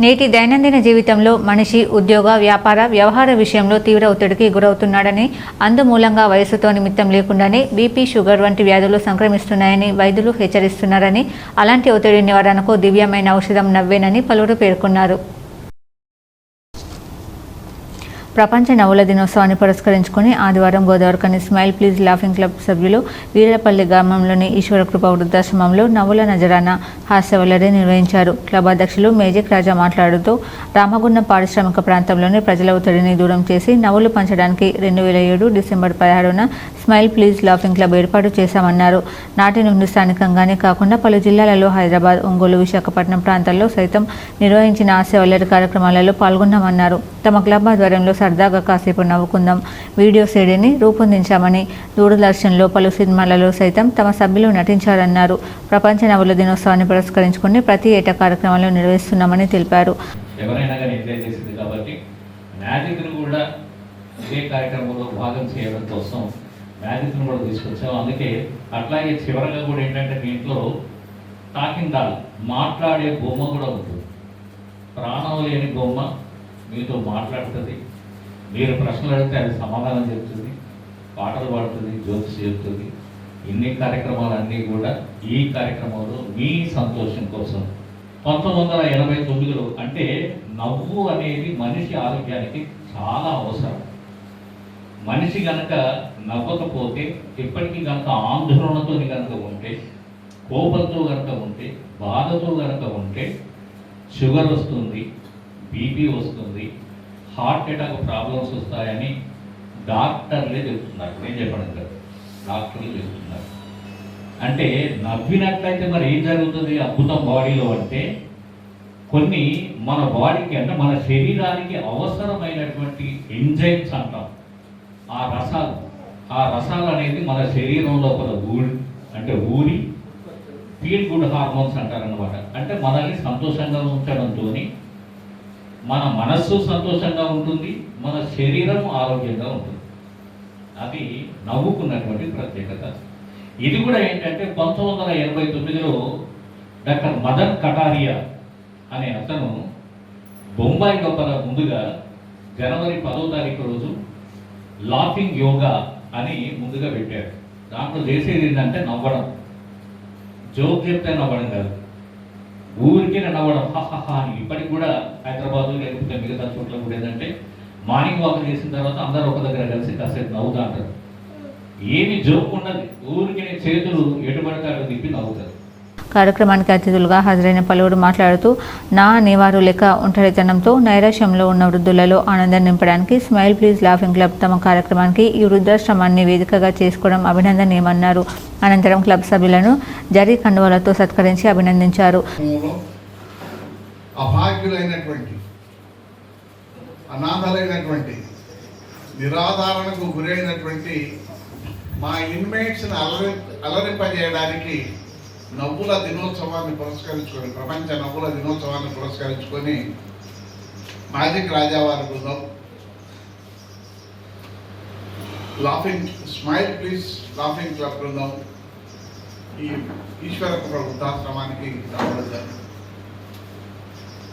నేటి దైనందిన జీవితంలో మనిషి ఉద్యోగ వ్యాపార వ్యవహార విషయంలో తీవ్ర ఒత్తిడికి గురవుతున్నాడని అందుమూలంగా వయసుతో నిమిత్తం లేకుండానే బీపీ షుగర్ వంటి వ్యాధులు సంక్రమిస్తున్నాయని వైద్యులు హెచ్చరిస్తున్నారని అలాంటి ఒత్తిడి నివారణకు దివ్యమైన ఔషధం నవ్వేనని పలువురు పేర్కొన్నారు. ప్రపంచ నవల దినోత్సవాన్ని పురస్కరించుకుని ఆదివారం గోదావరికని స్మైల్ ప్లీజ్ లాఫింగ్ క్లబ్ సభ్యులు వీరపల్లి గ్రామంలోని ఈశ్వరకృప వృద్ధాశ్రమంలో నవల నజరాన హాస్యవల్లరి నిర్వహించారు. క్లబ్ అధ్యక్షులు మేజిక్ రాజా మాట్లాడుతూ రామగుండం పారిశ్రామిక ప్రాంతంలోని ప్రజల ఒత్తిడిని దూరం చేసి నవలు పంచడానికి రెండు వేల ఏడు డిసెంబర్ పదహారున స్మైల్ ప్లీజ్ లాఫింగ్ క్లబ్ ఏర్పాటు చేశామన్నారు. నాటి నుండి స్థానికంగానే కాకుండా పలు జిల్లాలలో హైదరాబాద్ ఒంగోలు విశాఖపట్నం ప్రాంతాల్లో సైతం నిర్వహించిన హాస్యవల్లరి కార్యక్రమాలలో పాల్గొన్నామన్నారు. తమ క్లబ్ ఆధ్వర్యంలో సరదాగా కాసేపు నవ్వుకుందాం. వీడియో సీడీని రూపొందించామని దూరదర్శన్లో పలు సినిమాలలో సైతం తమ సభ్యులు నటించారన్నారు. ప్రపంచ నవల దినోత్సవాన్ని పురస్కరించుకుని ప్రతి ఏటా కార్యక్రమాలు నిర్వహిస్తున్నామని తెలిపారు. ఎవరైనా కానీ ఎంజాయ్ చేసింది కాబట్టి మ్యాజిక్ను కూడా ఇదే కార్యక్రమంలో భాగం చేయడం కోసం మ్యాజిక్ను కూడా తీసుకొచ్చాం. అందుకే అట్లాగే చివరగా కూడా ఏంటంటే దీంట్లో టాకింగ్ డాల్ మాట్లాడే బొమ్మ కూడా ఉంటుంది ప్రాణం లేని బొమ్మ. మీతో మాట్లాడుతుంది. మీరు ప్రశ్నలు అడిగితే అది సమాధానం చెప్తుంది పాటలు పాడుతుంది జోక్స్ చెప్తుంది ఇన్ని కార్యక్రమాలన్నీ కూడా ఈ కార్యక్రమంలో మీ సంతోషం కోసం. పంతొమ్మిది వందల ఎనభై తొమ్మిదిలో అంటే నవ్వు అనేది మనిషి ఆరోగ్యానికి చాలా అవసరం. మనిషి కనుక నవ్వకపోతే ఇప్పటికీ కనుక ఆందోళనతో కనుక ఉంటే కోపంతో కనుక ఉంటే బాధతో కనుక ఉంటే షుగర్ వస్తుంది బీపీ వస్తుంది హార్ట్ అటాక్ ప్రాబ్లమ్స్ వస్తాయని డాక్టర్లే చెప్తున్నారు నేను చెప్పడం కాదు డాక్టర్లు చెప్తున్నారు అంటే నవ్వినట్లయితే మరి ఏం జరుగుతుంది? అద్భుతం బాడీలో అంటే కొన్ని మన బాడీకి అంటే మన శరీరానికి అవసరమైనటువంటి ఎంజైమ్స్ అంటాం. ఆ రసాలు ఆ రసాలు అనేది మన శరీరం లోపల ఊడి అంటే ఊరి ఫీల్ గుడ్ హార్మోన్స్ అంటారనమాట అంటే మనల్ని సంతోషంగా ఉంచడంతో మన మనస్సు సంతోషంగా ఉంటుంది మన శరీరం ఆరోగ్యంగా ఉంటుంది. అది నవ్వుకున్నటువంటి ప్రత్యేకత. ఇది కూడా ఏంటంటే పంతొమ్మిది వందల ఎనభై తొమ్మిదిలో డాక్టర్ మదన్ కటారియా అనే అతను బొంబాయి గొప్పల ముందుగా జనవరి పదో తారీఖు రోజు లాఫింగ్ యోగా అని ముందుగా పెట్టాడు దాంట్లో చేసేది ఏంటంటే నవ్వడం. జోక్ చెప్తే నవ్వడం కాదు. ఊరికే నవ్వడం హాహా అని ఇప్పటికి కూడా హైదరాబాద్ లేకపోతే మిగతా చోట్ల కూడా ఏంటంటే మార్నింగ్ వాక్ చేసిన తర్వాత అందరూ ఒక దగ్గర కలిసి కాసేపు నవ్వుతా అంటారు. ఏమి జోక్ ఉండదు ఊరికి చేతులు ఎటుబడితే అటు తిప్పి నవ్వుతారు. కార్యక్రమానికి అతిథులుగా హాజరైన పలువురు మాట్లాడుతూ నా నివారు లేక ఒంటరితనంతో నైరాశ్యంలో ఉన్న వృద్ధులలో ఆనందం నింపడానికి స్మైల్ ప్లీజ్ లాఫింగ్ క్లబ్ తమ కార్యక్రమానికి ఈ వృద్ధాశ్రమాన్ని వేదికగా చేసుకోవడం అభినందనీయమన్నారు. అనంతరం క్లబ్ సభ్యులను జరీ కండువాలతో సత్కరించి అభినందించారు. అభాగ్యులైనటువంటి అనాథలైనటువంటి నిరాధారణకు గురైనటువంటి మా ఇన్మేట్స్ని అలరి అలరింపజేయడానికి నవ్వుల దినోత్సవాన్ని పురస్కరించుకొని ప్రపంచ నవ్వుల దినోత్సవాన్ని పురస్కరించుకొని మ్యాజిక్ రాజావారి బృందం. Laughing smile please laughing club బృందం ఈ ఈశ్వరపుర వృద్ధాశ్రమానికి రావడం జరిగింది.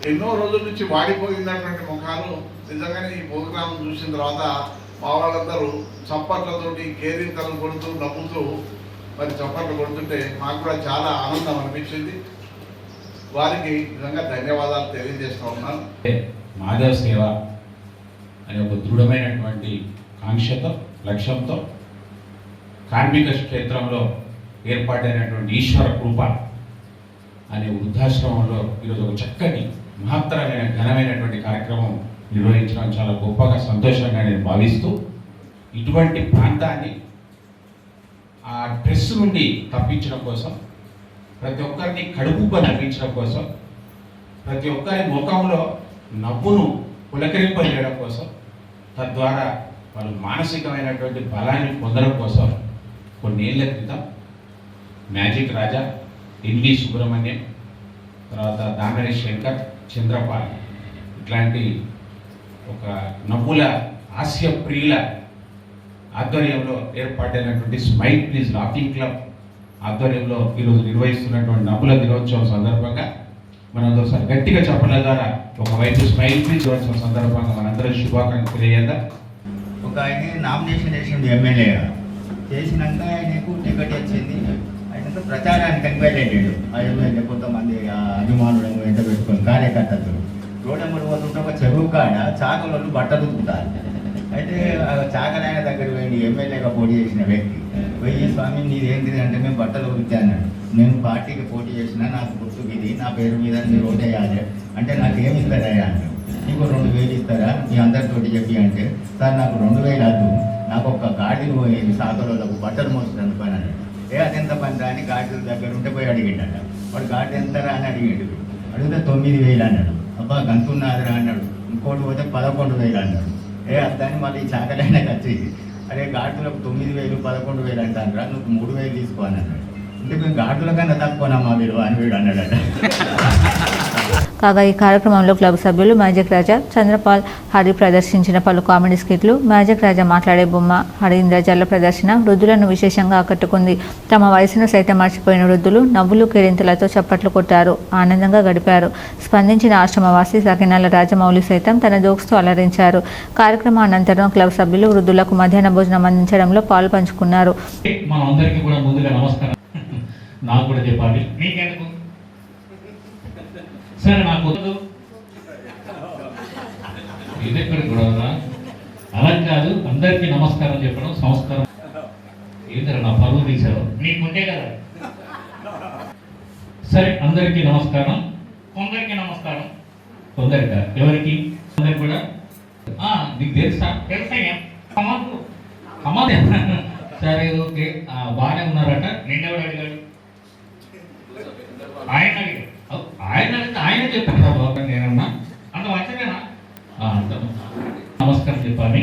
ఎన్నో రోజుల నుంచి వాడిపోయినటువంటి ముఖాలు నిజంగానే ఈ ప్రోగ్రాం చూసిన తర్వాత మా వాళ్ళందరూ చప్పట్లతోటి కేరింతలు కొడుతూ నవ్వుతూ మరి చప్పట్లు కొడుతుంటే మాకు కూడా చాలా ఆనందం అనిపించింది. వారికి నిజంగా ధన్యవాదాలు తెలియజేస్తూ ఉన్నాను. మాధవ సేవ అనే ఒక దృఢమైనటువంటి కాంక్షతో లక్ష్యంతో కార్మిక క్షేత్రంలో ఏర్పాటైనటువంటి ఈశ్వర కృప అనే వృద్ధాశ్రమంలో ఈరోజు ఒక చక్కటి మహత్తరమైన ఘనమైనటువంటి కార్యక్రమం నిర్వహించడం చాలా గొప్పగా సంతోషంగా నేను భావిస్తూ ఇటువంటి ప్రాంతాన్ని ఆ డ్రెస్ నుండి తప్పించడం కోసం ప్రతి ఒక్కరిని కడుపుగా నవ్వించడం కోసం ప్రతి ఒక్కరి ముఖంలో నవ్వును పులకరింపజేయడం కోసం తద్వారా వాళ్ళు మానసికమైనటువంటి బలాన్ని పొందడం కోసం కొన్నేళ్ళ క్రితం మ్యాజిక్ రాజా ఎన్వి సుబ్రహ్మణ్యం తర్వాత దామరి శంకర్ చంద్రపాల్ ఇట్లాంటి ఒక నవ్వుల హాస్య ప్రియుల ఆధ్వర్యంలో ఏర్పాటైనటువంటి స్మైల్ ప్లీజ్ లాఫింగ్ క్లబ్ ఆధ్వర్యంలో ఈరోజు నిర్వహిస్తున్నటువంటి నవ్వుల దినోత్సవం సందర్భంగా మనందరూ గట్టిగా చెప్పడం ద్వారా ఒకవైపు స్మైల్ ప్లీజ్ దినోత్సవం సందర్భంగా మనందరం శుభాకాంక్షలు తెలియజేద్దాం. ఒక ఆయన నామినేషన్ వేసిండు ఎమ్మెల్యేగా చేసినాక ఆయనకు టికెట్ వచ్చింది. ఆయన ప్రచారానికి అని వెళ్ళాడు ఆ ఎమ్మెల్యే కొంతమంది అభిమానులు వెంట పెట్టుకొని కార్యకర్తలు. రోడమ్మలు ఉంటే ఒక చెరువు కాడ చాకలు బట్టలు ఉతుకుతారు. అయితే ఆ దగ్గర పోయి ఎమ్మెల్యేగా పోటీ చేసిన వ్యక్తి పోయి స్వామి నీదేంటిది అంటే మేము బట్టలు ఉతికి అన్నాడు. నేను పార్టీకి పోటీ చేసిన నాకు గుర్తుకు ఇది నా పేరు మీద మీరు ఓటేయాలి అంటే నాకు ఏమి ఇస్తారయ్యా? అన్నాడు. నీకు రెండు వేలు ఇస్తారా? మీ అందరితోటి చెప్పి అంటే సార్ నాకు రెండు వేలు వద్దు నాకు ఒక గాడిని పోయేది సాగరోళ్ళకు బట్టలు మోస్తుంది పని అన్నాడు. ఏ అదెంత పని రాని గాడిల దగ్గర ఉంటే పోయి అడిగిండట వాడు గాడి ఎంతరా అని అడిగాడు. అడిగితే తొమ్మిది వేలు అన్నాడు. అబ్బా గంతున్నదిరా అన్నాడు. ఇంకోటి పోతే పదకొండు వేలు అన్నాడు. ఏ అర్థాన్ని మళ్ళీ చాకలైనా వచ్చి అరే గాడిలకు తొమ్మిది వేలు పదకొండు వేలు అంటారా నువ్వు మూడు వేలు తీసుకో అని అన్నాడు అంటే మేము గాడిల కన్నా తక్కువనమ్మా విలువ అని వీడు అన్నాడట. కాగా ఈ కార్యక్రమంలో క్లబ్ సభ్యులు మ్యాజిక్ రాజా చంద్రపాల్ హరి ప్రదర్శించిన పలు కామెడీ స్కిట్లు మ్యాజిక్ రాజా మాట్లాడే బొమ్మ హరీంద్రజాల ప్రదర్శన వృద్ధులను విశేషంగా ఆకట్టుకుంది. తమ వయసును సైతం మర్చిపోయిన వృద్ధులు నవ్వులు కేరింతలతో చప్పట్లు కొట్టారు ఆనందంగా గడిపారు. స్పందించిన ఆశ్రమవాసి సకినాల రాజమౌళి సైతం తన జోక్స్తో అలరించారు. కార్యక్రమం అనంతరం క్లబ్ సభ్యులు వృద్ధులకు మధ్యాహ్న భోజనం అందించడంలో పాలు పంచుకున్నారు మనం అందరికీ కూడా ముందుగా నమస్కారం. నాకు కూడా చెప్పాలి. మీకెందుకు? సరే నాకు వద్దు. ఇది ఎక్కడ అలా కాదు అందరికీ నమస్కారం చెప్పడం సంస్కారం. ఏంటరా నా పరువు తీసావు నీకుంటే కదా. సరే అందరికీ నమస్కారం. కొందరికి నమస్కారం. కొందరిగా ఎవరికి? కొందరికి కూడా? ఆ, నీకు తెలుసా? తెలుసా కమాండ్ కమాండ్ సరే ఓకే. బాగానే ఉన్నారట. నిన్నెవడు అడిగాడు ఆయన అడిగాడు ఆయన అడిగితే ఆయన చెప్పాడు బాబా నేనన్నా అంత వచ్చిన నమస్కారం చెప్పాలి.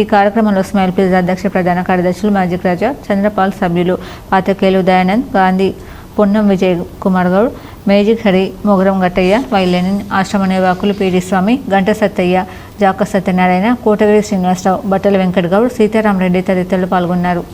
ఈ కార్యక్రమంలో స్మైల్ ప్లీజ్ అధ్యక్ష ప్రధాన కార్యదర్శులు మ్యాజిక్ రాజా చంద్రపాల్ సభ్యులు పాతకేలు దయానంద్ గాంధీ పొన్నం విజయ్ కుమార్ గౌడ్ మేజిక్ హరి మొగరం గట్టయ్య వైలేని ఆశ్రమ నిర్వాహకులు పీడి స్వామి గంట సత్తయ్య జాక సత్యనారాయణ కోటగిరి శ్రీనివాసరావు బట్టల వెంకట్ గౌడ్ సీతారామరెడ్డి తదితరులు పాల్గొన్నారు.